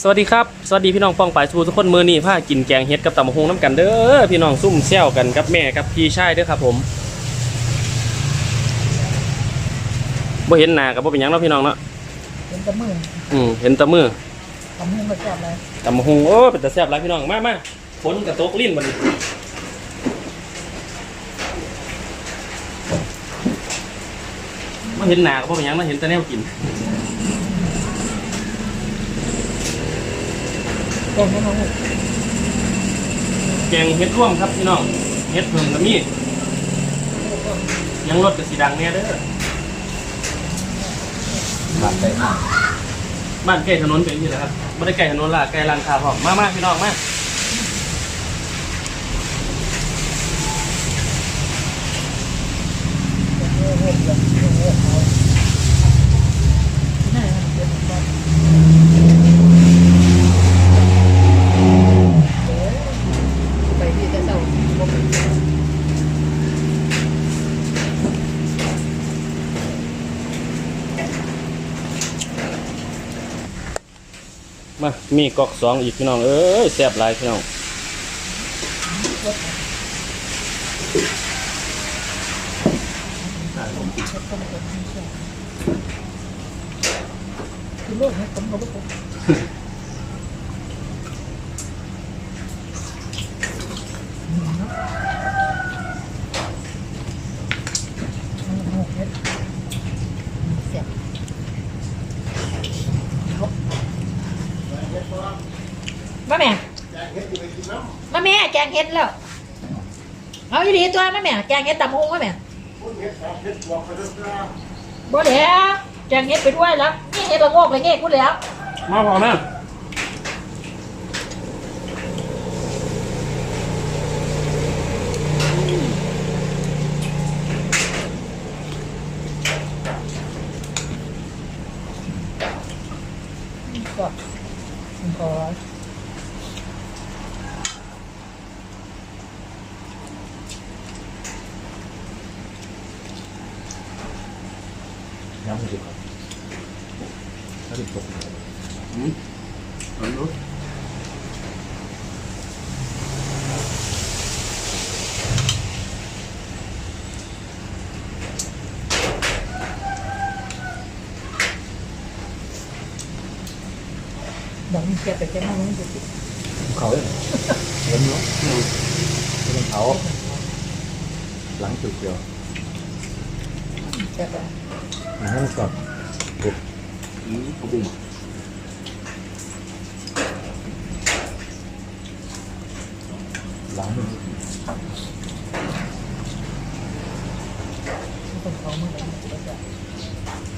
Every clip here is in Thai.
สวัสดีครับ สวัสดีพี่น้องปองปายทูทุกคนมือนี่ผ้ากินแกงเฮ็ดกับตำบักฮงน้ำกันเด้อพี่น้องซุ่มแซวกันกับแม่กับพี่ชายเด้อครับผมบ่เห็นหน้ากับบ่เป็นหยังเนาะพี่น้องเนาะเป็นตะมืออืมเห็นแตะมือตะมือมาชอบอะไรตำบักฮงโอ้เป็นตาแซ่บหลายพี่น้องมามาฝนกับตกลิ้นบัดนี้บ่เห็นหน้ากับบ่เป็นหยังเนาะเห็นแต่แนวกิน แกงให้น้องแกงเฮ็ดร่วมครับพี่น้องเฮ็ดเพิ่งก็มียังรถก็สิดังแน่เด้อบ้านใจมากบ้านใกล้ถนนเป็นที่แหละครับไม่ได้ใกล้ถนนละใกล้ร้านค้าพร้อมมามาพี่น้องมาไปที่จะเศร้าบ่เป็น มามีกอกสองอีกพี่น้อง เอ้ยแซ่บหลายพี่น้องคือโลกนี้ผมก็บ่เป็นเสียบ มาแม่ มาแม่แกงเห็ดแล้วเอาอยู่ดีตัวมาแม่แกงเห็ดตำฮงมาแม่บ่แล้วแกงเห็ดไปด้วยแล้วนี่เห็ดละโงกเลยเงี้ยกูแล้วมาพอนะก็ขอ น้ำมันดีกว่าถ้าดิบตกอืมเอาดูเดี๋ยว มันเสียบไปแค่นั้นมันจะติดเขาเลยเห็นเนาะเป็นเขาหลังจุดเดียวเสียบไปมันให้มันกรอบอืมขอบคุณหลังมันคนเขาเมื่อไหร่มันจะได้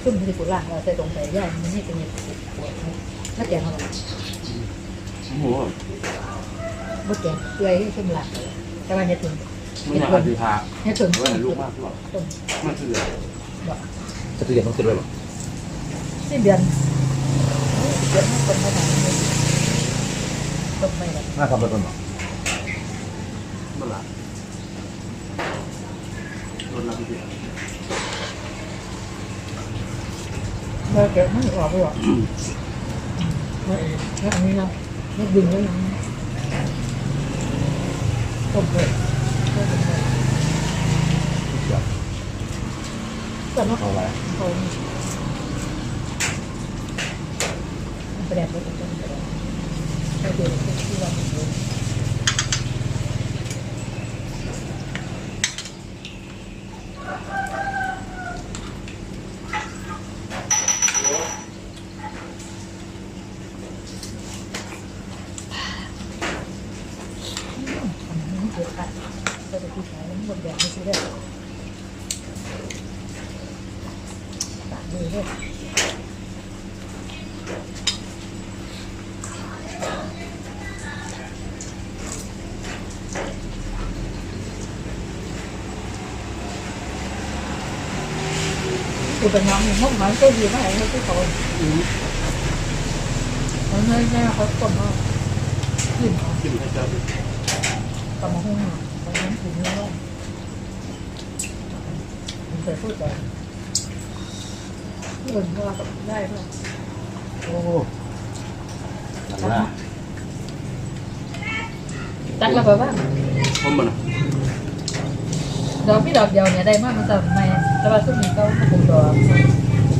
ขึ้นที่กุหลาบเราใส่ตรงใส่ย่ายมันนี่เป็นเห็ดปวดแล้วแกงเขาโอ้โหบ่แกงเกลือให้ขึ้นหลักแต่ว่าเห็ดถึงมันอยากเอาสีทาเห็ดถึงเอาไว้ให้ลูกมากหรอกต้นมันคือ จะเตรียมต้องติดไว้หรอสิ้นเดือนเดือนคนมาทำต้นไม่ละน่าทำไปก่อนหรอมันละรถละพี่เดียวเมื่อแกไม่ออกเลยหรอไม่แล้วอันนี้เราไม่ดึงแล้วยังต้มเลยต้มเลย เดี๋ยว แต่เนาะเอาไว้เขาไปแดดไปต้นไปแดดไปดูที่เราดูทำให้เกิดขัดก็จะที่ใช้หมดแบบไม่ใช่ได้ ตากมือด้วยคือเป็นน้องมันมันก็ดีมากเลยที่เขาอืมเขาเนยแม่ เขาต้มเอาขึ้นเขากินให้เจ้าดูตำมะฮุ่งอะตอนนั้นถึงแล้วผมเคยพูดแต่เงินก็ได้ด้วยโอ้หลังล่าตักระเบิดว่าผมมันดอกพี่ดอกเดียวเนี่ยได้มากมันจะไม่แต่ว่าช่วงนี้ก็ผมดอก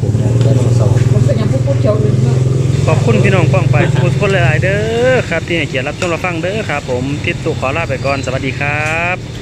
ผมยังได้ลงเสาผมก็ยังพูดพูดเชียวอื่นมากขอบคุณพี่น้องป้องไปทุกคนหลายๆเด้อครับที่ให้เกียรติรับชมรับฟังเด้อครับผมทิศตุขอลาไปก่อนสวัสดีครับ